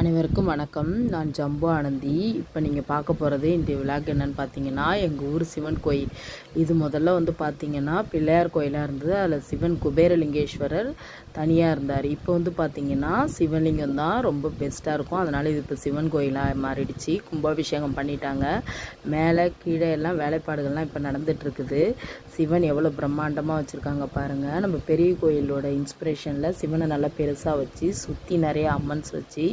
அனைவருக்கும் வணக்கம். நான் ஜம்பு ஆனந்தி. இப்போ நீங்கள் பார்க்க போகிறது இந்த விழாக்கு என்னென்னு பார்த்தீங்கன்னா எங்கள் ஊர் சிவன் கோயில். இது முதல்ல வந்து பார்த்தீங்கன்னா பிள்ளையார் கோயிலாக இருந்தது. அதில் சிவன் குபேரலிங்கேஸ்வரர் தனியாக இருந்தார். இப்போ வந்து பார்த்தீங்கன்னா சிவலிங்கம் தான் ரொம்ப பெஸ்ட்டாக இருக்கும். அதனால் இது இப்போ சிவன் கோயிலாக மாறிடுச்சு. கும்பாபிஷேகம் பண்ணிட்டாங்க. மேலே கீழே எல்லாம் வேலைப்பாடுகள்லாம் இப்போ நடந்துகிட்ருக்குது சிவன் எவ்வளோ பிரம்மாண்டமாக வச்சுருக்காங்க பாருங்கள் நம்ம பெரிய கோயிலோட இன்ஸ்பிரேஷனில் சிவனை நல்லா பெருசாக வச்சு சுற்றி நிறைய அம்மன்ஸ் வச்சு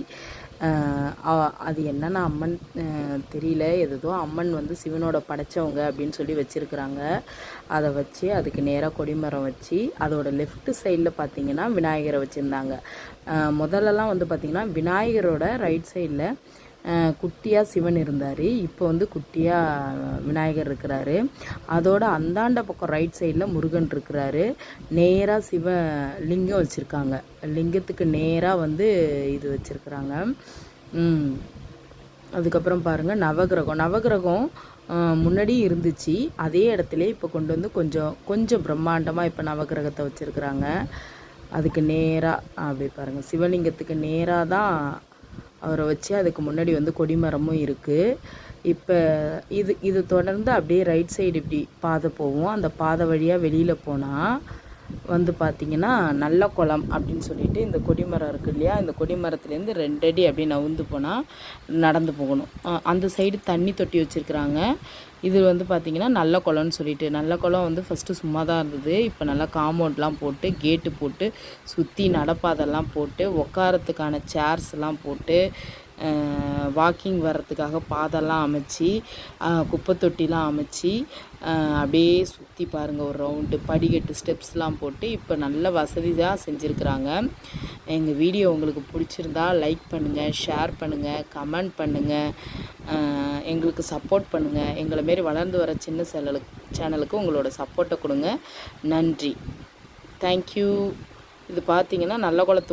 அது என்னென்ன அம்மன் தெரியல. எதுதோ அம்மன் வந்து சிவனோட படைச்சவங்க அப்படின்னு சொல்லி வச்சுருக்குறாங்க. அதை வச்சு அதுக்கு நேராக கொடிமரம் வச்சு அதோட லெஃப்ட் சைடில் பார்த்தீங்கன்னா விநாயகரை வச்சுருந்தாங்க. முதல்லலாம் வந்து பார்த்திங்கன்னா விநாயகரோட ரைட் சைடில் குட்டியாக சிவன் இருந்தார். இப்போ வந்து குட்டியாக விநாயகர் இருக்கிறாரு. அதோட அந்தாண்ட பக்கம் ரைட் சைடில் முருகன் இருக்கிறாரு. நேராக சிவ லிங்கம் வச்சுருக்காங்க. லிங்கத்துக்கு நேராக வந்து இது வச்சுருக்குறாங்க. அதுக்கப்புறம் பாருங்கள் நவகிரகம். நவகிரகம் முன்னாடி இருந்துச்சு. அதே இடத்துல இப்போ கொண்டு வந்து கொஞ்சம் கொஞ்சம் பிரம்மாண்டமாக இப்போ நவகிரகத்தை வச்சுருக்குறாங்க. அதுக்கு நேராக அப்படி பாருங்கள் சிவலிங்கத்துக்கு நேராக தான் அவரை வச்சு அதுக்கு முன்னாடி வந்து கொடிமரமும் இருக்குது இப்போ இது இது தொடர்ந்து அப்படியே ரைட் சைடு இப்படி பாதை போவோம் அந்த பாதை வழியாக வெளியில் போனால் வந்து பார்த்திங்கன்னா நல்ல குளம் அப்படின்னு சொல்லிட்டு இந்த கொடிமரம் இருக்குது இல்லையா? இந்த கொடிமரத்துலேருந்து ரெண்டு அடி அப்படி நவுந்து போனால் நடந்து போகணும். அந்த சைடு தண்ணி தொட்டி வச்சுருக்குறாங்க. இது வந்து பார்த்திங்கன்னா நல்ல குளம்னு சொல்லிட்டு. நல்ல குளம் வந்து ஃபஸ்ட்டு சும்மா தான் இருந்தது. இப்போ நல்லா காம்பவுண்ட்லாம் போட்டு கேட்டு போட்டு சுற்றி நடப்பாதெல்லாம் போட்டு உட்காரத்துக்கான சேர்ஸ்லாம் போட்டு வாக்கிங் வர்றதுக்காக பாதைலாம் அமைச்சி குப்பை தொட்டிலாம் அமைச்சி அப்படியே சுற்றி பாருங்கள் ஒரு ரவுண்டு படிக்கட்டு ஸ்டெப்ஸ்லாம் போட்டு இப்போ நல்ல வசதியாக செஞ்சுருக்குறாங்க. எங்கள் வீடியோ உங்களுக்கு பிடிச்சிருந்தா லைக் பண்ணுங்கள் ஷேர் பண்ணுங்கள் கமெண்ட் பண்ணுங்கள் எங்களுக்கு சப்போர்ட் பண்ணுங்கள் எங்களை மாரி வளர்ந்து வர சின்ன சேனலுக்கு சேனலுக்கு உங்களோட சப்போர்ட்டை கொடுங்க. நன்றி. தேங்க்யூ இது பார்த்தீங்கன்னா நல்ல குளத்து